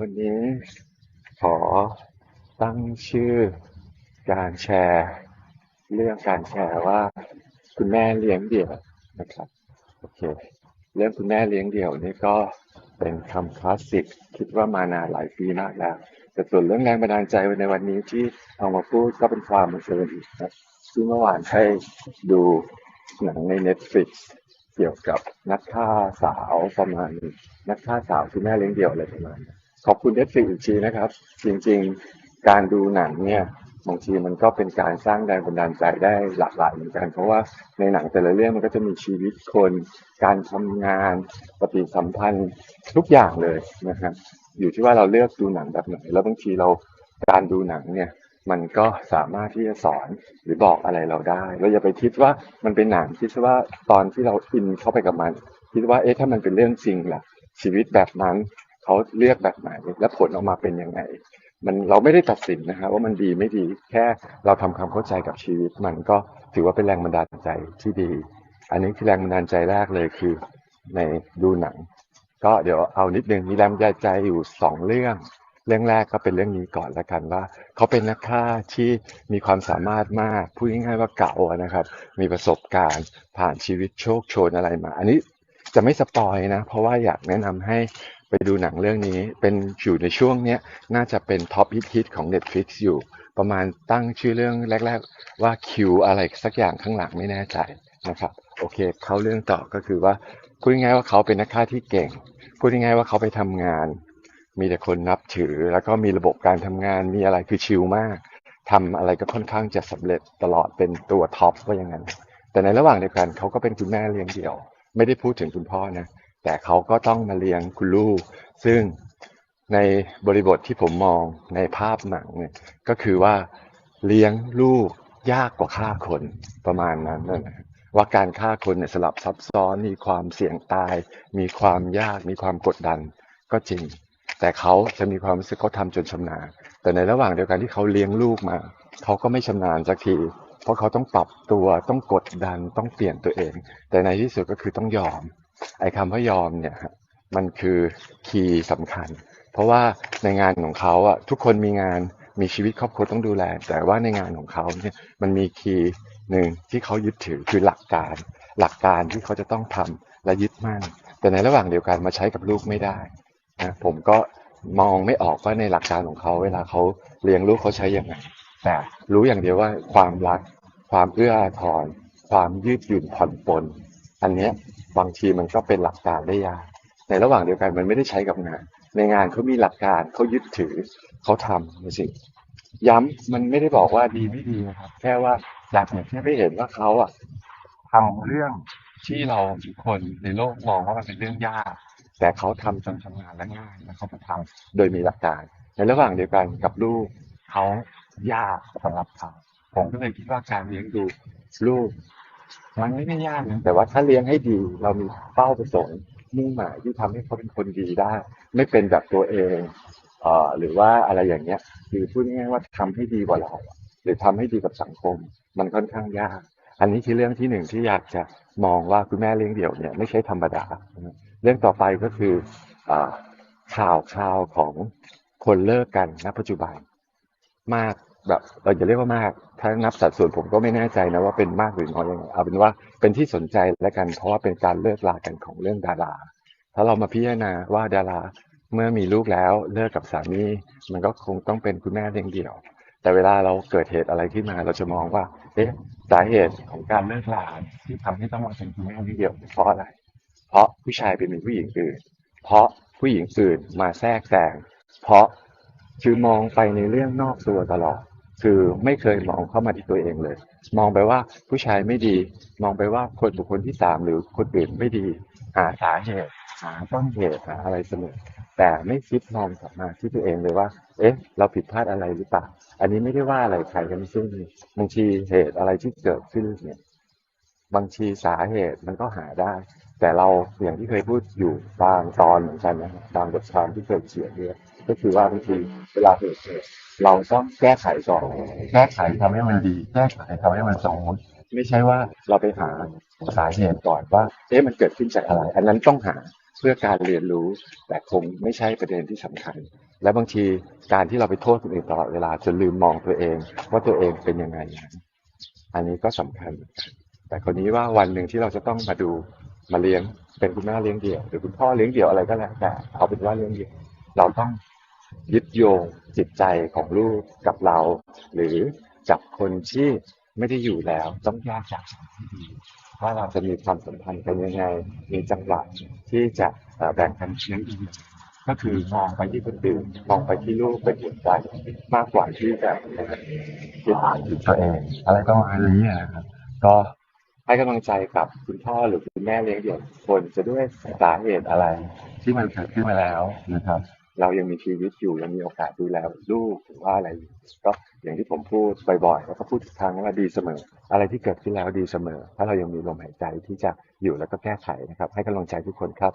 วันนี้ขอตั้งชื่อการแชร์ เรื่องการแชร์ว่า คุณแม่เลี้ยงเดี่ยวนะครับโอเคเรื่องคุณแม่เลี้ยงเดี่ยวนี่ก็เป็นคำคลาสสิกคิดว่ามานานหลายปีมากแล้ว แต่ส่วนเรื่องแรงบันดาลใจในวันนี้ที่เอามาพูดก็เป็นความบังเอิญนะที่เมื่อวานให้ดูหนังใน Netflix เกี่ยวกับนักฆ่าสาวประมาณนักฆ่าสาวคุณแม่เลี้ยงเดี่ยวอะไรประมาณนี้ ขอบคุณ Netflix อีกทีนะครับ จริงๆการดูหนังเนี่ยบางทีมันก็เป็นการสร้างแรงบันดาลใจได้หลากหลายเหมือนกัน เพราะว่าในหนังแต่ละเรื่องมันก็จะมีชีวิตคน การทำงาน ปฏิสัมพันธ์ทุกอย่างเลยนะครับอยู่ที่ว่าเราเลือกดูหนังแบบไหน แล้วบางทีเราการดูหนังเนี่ย มันก็สามารถที่จะสอนหรือบอกอะไรเราได้เราอย่าไปคิดว่ามันเป็นหนังคิดว่าตอนที่เราอินเข้าไปกับมัน คิดว่าเอ๊ะถ้ามันเป็นเรื่องจริงล่ะชีวิตแบบนั้น เขาเลือกแบบไหน และผลออกมาเป็นยังไง มันเราไม่ได้ตัดสินนะฮะว่ามันดีไม่ดีแค่เราทำความเข้าใจกับชีวิต มันก็ถือว่าเป็นแรงบันดาลใจที่ดี อันนี้คือแรงบันดาลใจแรกเลยคือในดูหนัง ก็เดี๋ยวเอานิดนึงมีแรงบันดาลใจอยู่สองเรื่อง เรื่องแรกก็เป็นเรื่องนี้ก่อนละกันว่า เขาเป็นนักฆ่าที่มีความสามารถมากพูดง่ายๆว่าเก่านะครับ มีประสบการณ์ผ่านชีวิตโชคโชนอะไรมา อันนี้จะไม่สปอยนะ เพราะว่าอยากแนะนำให้ ไปดูหนังเรื่องนี้เป็นอยู่ในช่วงเนี้ยน่าจะเป็นท็อปฮิตๆของ Netflix อยู่ประมาณตั้งชื่อเรื่องแรก ๆ ว่าคิวอะไรสักอย่างข้างหลังไม่แน่ใจนะครับโอเคเขาเรื่องต่อก็คือว่าพูดง่ายๆว่าเขาเป็นนักฆ่าที่เก่ง พูดง่ายๆว่าเขาไปทำงาน มีแต่คนนับถือ แล้วก็มีระบบการทำงานมีอะไรคือชิลมากทำอะไรก็ค่อนข้างจะสำเร็จตลอดเป็นตัวท็อปว่าอย่างนั้น แต่ในระหว่างเดียวกันเขาก็เป็นคุณแม่เลี้ยงเดี่ยว ไม่ได้พูดถึงคุณพ่อนะ แต่เขาก็ต้องมาเลี้ยงคุณลูก ซึ่งในบริบทที่ผมมองในภาพหนังเนี่ยก็คือว่าเลี้ยงลูกยากกว่าฆ่าคนประมาณนั้นนะว่าการฆ่าคนเนี่ยสลับซับซ้อนมีความเสี่ยงตาย มีความยากมีความกดดันก็จริง แต่เขาจะมีความรู้สึกเขาทำจนชำนาญแต่ในระหว่างเดียวกันที่เขาเลี้ยงลูกมาเขาก็ไม่ชำนาญสักที เพราะเขาต้องปรับตัวต้องกดดันต้องเปลี่ยนตัวเอง แต่ในที่สุดก็คือต้องยอม ไอ้คำว่ายอมเนี่ยมันคือคีย์สำคัญ เพราะว่าในงานของเขาอะทุกคนมีงานมีชีวิตครอบครัวต้องดูแล แต่ว่าในงานของเขาเนี่ยมันมีคีย์หนึ่งที่เขายึดถือคือหลักการ หลักการที่เขาจะต้องทำและยึดมั่น แต่ในระหว่างเดียวกันมาใช้กับลูกไม่ได้นะผมก็มองไม่ออกว่าในหลักการของเขา เวลาเขาเลี้ยงลูกเขาใช้ยังไงแต่รู้อย่างเดียวว่าความรัก ความเอื้ออาทร ความยืดหยุ่นผ่อนปลนอันเนี้ย บางทีมันก็เป็นหลักการได้ยากในระหว่างเดียวกันมันไม่ได้ใช้กับงาน ในงานเขามีหลักการเขายึดถือเขาทำนะสิย้ำมันไม่ได้บอกว่าดีไม่ดีนะครับ แค่ว่าอยากให้ได้เห็นว่าเขาอะทำเรื่องที่เราทุกคนในโลกมองว่ามันเป็นเรื่องยาก แต่เขาทำจนชำนาญและง่ายแล้วเขาทำโดยมีหลักการ ในระหว่างเดียวกันกับลูกเขายากสำหรับเขาผมก็เลยคิดว่าการเลี้ยงดูลูก มันไม่ได้ยากนะแต่ว่าถ้าเลี้ยงให้ดีเรามีเป้าประสงค์มุ่งหมายที่ทำให้เขาเป็นคนดีได้ ไม่เป็นแบบตัวเองเอ่อหรือว่าอะไรอย่างเงี้ยคือพูดง่ายๆว่าทำให้ดีกว่าเรา หรือทำให้ดีกับสังคม มันค่อนข้างยาก อันนี้คือเรื่องที่หนึ่งที่อยากจะมองว่าคุณแม่เลี้ยงเดี่ยวเนี่ยไม่ใช่ธรรมดา เรื่องต่อไปก็คืออข่าวข่าวของคนเลิกกันณปัจจุบันมาก แบบเราจะเรียกว่ามาก ถ้านับสัดส่วนผมก็ไม่แน่ใจนะว่าเป็นมากหรือน้อยยังไงเอาเป็นว่าเป็นที่สนใจแล้วกัน เพราะว่าเป็นการเลิกลากันของเรื่องดาราถ้าเรามาพิจารณาว่าดาราเมื่อมีลูกแล้วเลิกกับสามีมันก็คงต้องเป็นคุณแม่เลี้ยงเดี่ยว แต่เวลาเราเกิดเหตุอะไรขึ้นมาเราจะมองว่า เอ๊ะสาเหตุของการเลิกลาที่ทำให้ต้องมาเป็นคุณแม่เลี้ยงเดี่ยวเพราะอะไร เพราะผู้ชายไปมีผู้หญิงอื่น เพราะผู้หญิงอื่นมาแทรกแซงเพราะคือมองไปในเรื่องนอกตัวตลอด คือไม่เคยมองเข้ามาที่ตัวเองเลย มองไปว่าผู้ชายไม่ดี มองไปว่าคนบุคคลที่สามหรือคนอื่นไม่ดี หาสาเหตุ หาต้นเหตุหาอะไรเสมอแต่ไม่คิดมองกลับมาที่ตัวเองเลยว่า เอ๊ะ เราผิดพลาดอะไรหรือเปล่า อันนี้ไม่ได้ว่าอะไรใครทั้งสิ้นบางทีเหตุอะไรที่เกิดขึ้นเนี่ยบางทีสาเหตุมันก็หาได้ แต่เราอย่างที่เคยพูดอยู่บางตอนเหมือนกันนะบางบทความที่เคยเขียนเนี่ย ก็คือว่าบางทีเวลาเกิดเหตุเราต้องแก้ไขก่อนแก้ไขทำให้มันดี แก้ไขทำให้มันสมมติไม่ใช่ว่าเราไปหาสาเหตุก่อนว่าเอ๊ะมันเกิดขึ้นจากอะไร อันนั้นต้องหาเพื่อการเรียนรู้แต่คงไม่ใช่ประเด็นที่สำคัญ และบางทีการที่เราไปโทษคนอื่นตลอดเวลาจนลืมมองตัวเอง ว่าตัวเองเป็นยังไง อันนี้ก็สำคัญ แต่คนนี้ว่าวันหนึ่งที่เราจะต้องมาดูมาเลี้ยงเป็นคุณแม่เลี้ยงเดี่ยวหรือคุณพ่อเลี้ยงเดี่ยวอะไรก็แล้วแต่เอาเป็นว่าเลี้ยงเดี่ยวเราต้อง ยึดโยงจิตใจของลูกกับเรา หรือกับคนที่ไม่ได้อยู่แล้วต้องแยกจากกันให้ดีว่าเราจะมีความสัมพันธ์กันยังไงมีจังหวะที่จะแบ่งกันเลี้ยงดูก็คือมองไปที่คนอื่นมองไปที่ลูกเป็นหัวใจมากกว่าที่จะคิดถึงตัวเอง อะไรประมาณนี้นะครับก็ให้กำลังใจกับคุณพ่อหรือคุณแม่เลี้ยงเดี่ยวทุกคนจะด้วยสาเหตุอะไรที่มันเกิดขึ้นมาแล้วนะครับ เรายังมีชีวิตอยู่ยังมีโอกาสดูแลลูกหรือว่าอะไรก็อย่างที่ผมพูดบ่อยๆแล้วก็พูดทุกครั้งว่าดีเสมอ อะไรที่เกิดขึ้นแล้วดีเสมอ ถ้าเรายังมีลมหายใจที่จะอยู่แล้วก็แก้ไขนะครับ ให้กำลังใจทุกคนครับ